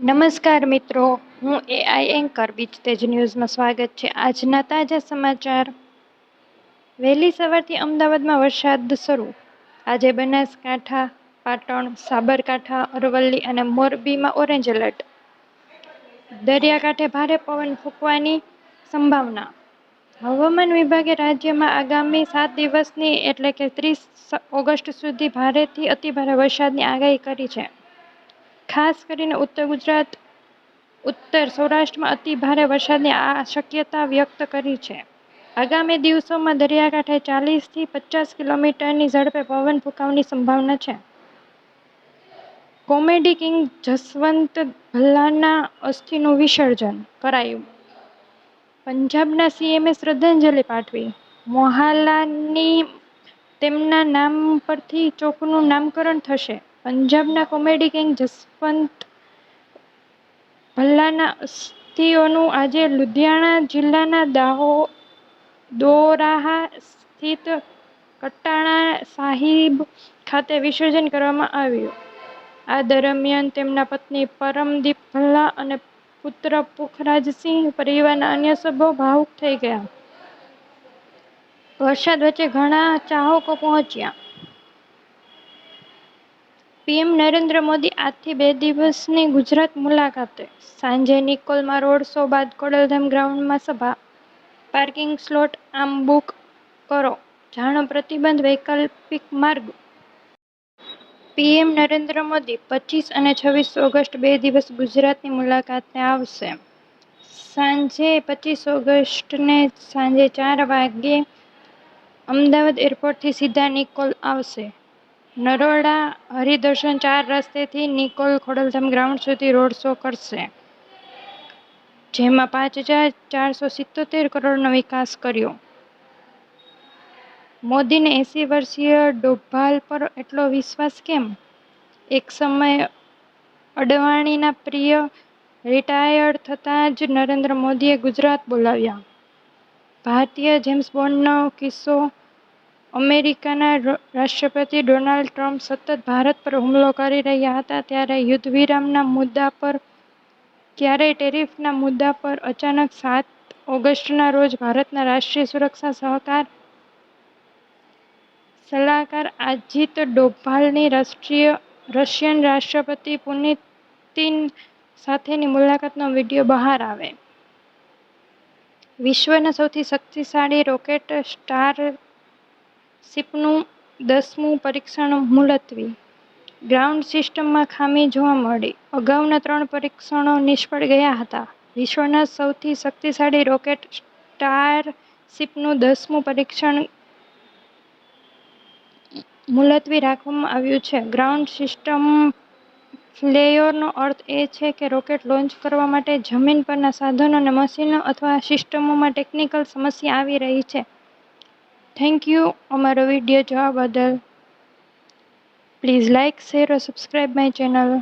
નમસ્કાર મિત્રો, હું એઆઈ એન્કર બીચ તેજ ન્યૂઝમાં સ્વાગત છે. આજના તાજા સમાચાર. વહેલી સવારથી અમદાવાદમાં વરસાદ શરૂ. આજે બનાસકાંઠા, પાટણ, સાબરકાંઠા, અરવલ્લી અને મોરબીમાં ઓરેન્જ એલર્ટ. દરિયાકાંઠે ભારે પવન ફૂંકવાની સંભાવના. હવામાન વિભાગે રાજ્યમાં આગામી સાત દિવસની એટલે કે ત્રીસ ઓગસ્ટ સુધી ભારેથી અતિભારે વરસાદની આગાહી કરી છે. ખાસ કરીને ઉત્તર ગુજરાત, ઉત્તર સૌરાષ્ટ્રમાં અતિ ભારે વરસાદની આ શક્યતા વ્યક્ત કરી છે. આગામી દિવસોમાં દરિયાકાંઠે ચાલીસથી પચાસ કિલોમીટરની ઝડપે પવન ફૂંકાવાની સંભાવના છે. કોમેડી કિંગ જસવંત ભલ્લાના અસ્થિનું વિસર્જન કરાયું. પંજાબના સીએમએ શ્રદ્ધાંજલિ પાઠવી. મોહાલાની તેમના નામ પરથી ચોકનું નામકરણ થશે. પંજાબના કોમેડી કિંગ જસવંત ભલ્લાના અસ્થિઓનું આજે લુધિયાણા જિલ્લાના દાહો દોરાહા સ્થિત કટાણા સાહિબ ખાતે વિસર્જન કરવામાં આવ્યું. આ દરમિયાન તેમના પત્ની પરમદીપ ભલ્લા અને પુત્ર પુખરાજસિંહ પરિવારના અન્ય સભ્યો ભાવુક થઈ ગયા. વરસાદ વચ્ચે ઘણા ચાહકો પહોંચ્યા. પીએમ નરેન્દ્ર મોદી આજથી બે દિવસની ગુજરાત મુલાકાતે. સાંજે નિકોલમાં રોડ શો બાદ ખોડલધામ ગ્રાઉન્ડમાં સભા. પાર્કિંગ સ્લોટ આમ બુક કરો. જાણો પ્રતિબંધ વૈકલ્પિક માર્ગ. પીએમ નરેન્દ્ર મોદી પચીસ અને છવ્વીસ ઓગસ્ટ બે દિવસ ગુજરાતની મુલાકાતે આવશે. સાંજે પચીસ ઓગસ્ટને સાંજે ચાર વાગ્યે અમદાવાદ એરપોર્ટથી સીધા નિકોલ આવશે. નરોડા હરિદર્શન ચાર રસ્તેથી નિકોલ ખોડલધામ ગ્રાઉન્ડ સુધી રોડ શો કરશે, જેમાં પાંચ હજાર ચારસો સિત્તોતેર કરોડનો વિકાસ કર્યો. મોદીને એંસી વર્ષીય ડોભાલ પર એટલો વિશ્વાસ કેમ? એક સમય અડવાણીના પ્રિય રિટાયર્ડ થતાં જ નરેન્દ્ર મોદીએ ગુજરાત બોલાવ્યા. ભારતીય જેમ્સ બોન્ડનો કિસ્સો અમેરિકાના રાષ્ટ્રપતિ ડોનાલ્ડ ટ્રમ્પ સતત ભારત પર હુમલો કરી રહ્યા હતા ત્યારે યુદ્ધ વિરામના મુદ્દા પર ક્યારેય ટેરિફના મુદ્દા પર અચાનક સાત ઓગસ્ટના રોજ ભારતના રાષ્ટ્રીય સુરક્ષા સહકાર સલાહકાર અજિત ડોભાલની રાષ્ટ્રીય, રશિયન રાષ્ટ્રપતિ પુનિતિન સાથેની મુલાકાતનો વીડિયો બહાર આવે. વિશ્વના સૌથી શક્તિશાળી રોકેટ સ્ટારશિપનું દસમું પરીક્ષણ મુલતવી. ગ્રાઉન્ડ સિસ્ટમમાં ખામી જોવા મળી. અગાઉના ત્રણ પરીક્ષણો નિષ્ફળ ગયા હતા. વિશ્વના સૌથી શક્તિશાળી રોકેટ સ્ટાર સ્ટારશિપનું દસમું પરીક્ષણ મુલતવી રાખવામાં આવ્યું છે. ગ્રાઉન્ડ સિસ્ટમ ફ્લેયોરનો અર્થ એ છે કે રોકેટ લોન્ચ કરવા માટે જમીન પરના સાધનો અને મશીનો અથવા સિસ્ટમોમાં ટેકનિકલ સમસ્યા આવી રહી છે. થેન્ક યુ અમારો વીડિયો જોવા બદલ. Please like share or subscribe my channel